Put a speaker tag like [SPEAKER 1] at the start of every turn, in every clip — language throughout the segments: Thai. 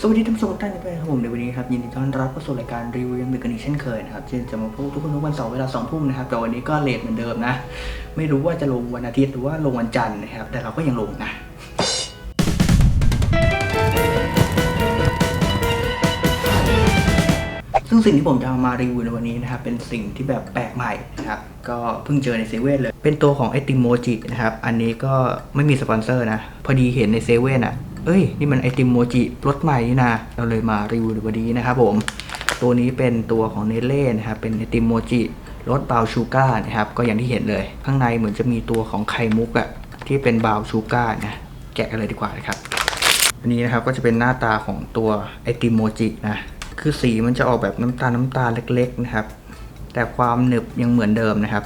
[SPEAKER 1] สวัสดีท่านผู้ชมทุกท่านด้วยครับผมในวันนี้ครับยินดีต้อนรับเข้าสู่รายการรีวิวยังดึกกันอีกเช่นเคยนะครับที่จะมาพบทุกคนทุกวันเสาร์เวลาสองทุ่มนะครับแต่วันนี้ก็เลทเหมือนเดิมนะ ไม่รู้ว่าจะลงวันอาทิตย์หรือว่าลงวันจันทร์นะครับ แต่เราก็ยังลงนะซึ่งสิ่งที่ผมจะามารีวิวในวันนี้นะครับเป็นสิ่งที่แบบแปลกใหม่นะครับก็เพิ่งเจอในเซเว่นเลย เป็นตัวของไอติมโมจินะครับอันนี้ก็ไม่มีสปอนเซอร์นะพอดีเห็นในเซเว่นอะ เอ้ย นี่มันไอติมโมจิรสใหม่นี่นะ เราเลยมารีวิววันนี้นะครับผม ตัวนี้เป็นตัวของเนเล่นะครับ เป็นไอติมโมจิรสบาวชูการ์นะครับ ก็อย่างที่เห็นเลย ข้างในเหมือนจะมีตัวของไข่มุกอะที่เป็นบาวชูการ์นะ แกะกันเลยดีกว่านะครับ อันนี้นะครับก็จะเป็นหน้าตาของตัวไอติมโมจินะ คือสีมันจะออกแบบน้ำตาลน้ำตาลเล็ก ๆ นะครับ แต่ความหนึบยังเหมือนเดิมนะครับ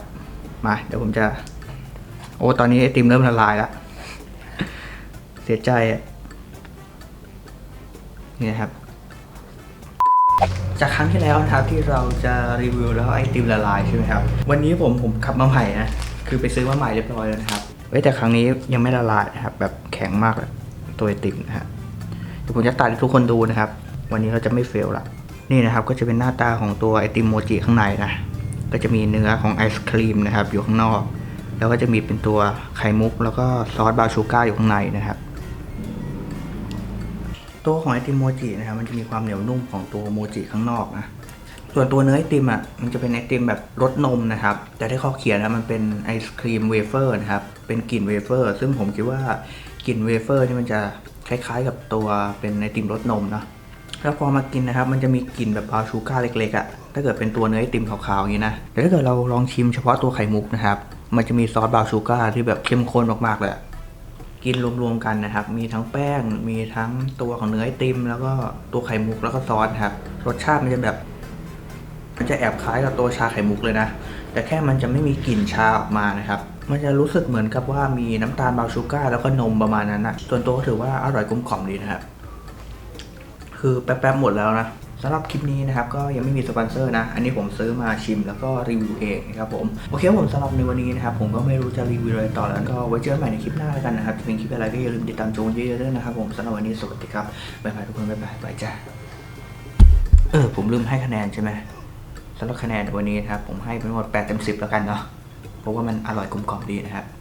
[SPEAKER 1] มาเดี๋ยวผมจะ โอ้ตอนนี้ไอติมเริ่มละลายแล้ว เสียใจอะ นี่นะครับ จากครั้งที่แล้วนะครับที่เราจะรีวิวแล้วไอติมละลายใช่ไหมครับ วันนี้ผมผมขับมาใหม่นะ คือไปซื้อมาใหม่เรียบร้อยแล้วนะครับเว้แต่ครั้งนี้ยังไม่ละลายนะครับ แบบแข็งมากเลยตัวไอติมนะฮะเดี๋ยวผมจะตัดให้ทุกคนดูนะครับ วันนี้เราจะไม่เฟลละนี่นะครับก็จะเป็นหน้าตาของตัวไอติมโมจิข้างในนะก็จะมีเนื้อของไอศครีมนะครับอยู่ข้างนอก แล้วก็จะมีเป็นตัวไข่มุก แล้วก็ซอสบราชูการ์อยู่ข้างในนะครับ ตัวของไอติมโมจินะครับมันจะมีความเหนียวนุ่มของตัวโมจิข้างนอกนะส่วนตัวเนื้อไอติมอะมันจะเป็นไอติมแบบรสนมนะครับ แต่ที่เขาเขียนนะมันเป็นไอศครีมเวเฟอร์นะครับ เป็นกลิ่นเวเฟอร์ ซึ่งผมคิดว่ากลิ่นเวเฟอร์นี่มันจะคล้ายๆกับตัวเป็นไอติมรสนมเนาะแล้วพอมากินนะครับ มันจะมีกลิ่นแบบบราวชูกาเล็กๆอะ่ะถ้าเกิดเป็นตัวเนื้อไอติมขาวๆอย่างนี้นะแต่ถ้าเกิดเราลองชิมเฉพาะตัวไข่มุกนะครับ มันจะมีซอสบราวชูกาที่แบบเข้มข้นมากๆเลย กินรวมๆกันนะครับ มีทั้งแป้ง มีทั้งตัวของเนื้อไอติม แล้วก็ตัวไข่มุกแล้วก็ซอสครับ รสชาติมันจะแบบ มันจะแอบคล้ายกับตัวชาไข่มุกเลยนะ แต่แค่มันจะไม่มีกลิ่นชาออกมานะครับ มันจะรู้สึกเหมือนกับว่ามีน้ำตาลบาชูการ์แล้วก็นมประมาณนั้นนะส่วนตัวก็ถือว่าอร่อยกลมกล่อมดีนะครับ คือแป๊บๆหมดแล้วนะ สำหรับคลิปนี้นะครับก็ยังไม่มีสปอนเซอร์นะ อันนี้ผมซื้อมาชิมแล้วก็รีวิวเองนะครับผม โอเคผมสำหรับในวันนี้นะครับผมก็ไม่รู้จะรีวิวอะไรต่อแล้วก็ไว้เจอกันใหม่ในคลิปหน้าแล้วกันนะครับจะเป็นคลิปอะไรก็อย่าลืมติดตามชมเยอะๆด้วยนะครับผมสำหรับวันนี้สวัสดีครับบ๊ายบายทุกคนบ๊ายบายบายจ้าเออผมลืมให้คะแนนใช่ไหมสำหรับคะแนนในวันนี้นะครับผมให้ไปหมด8เต็ม10 แล้วกันเนาะเพราะว่ามันอร่อยกลมกล่อมดีนะครับ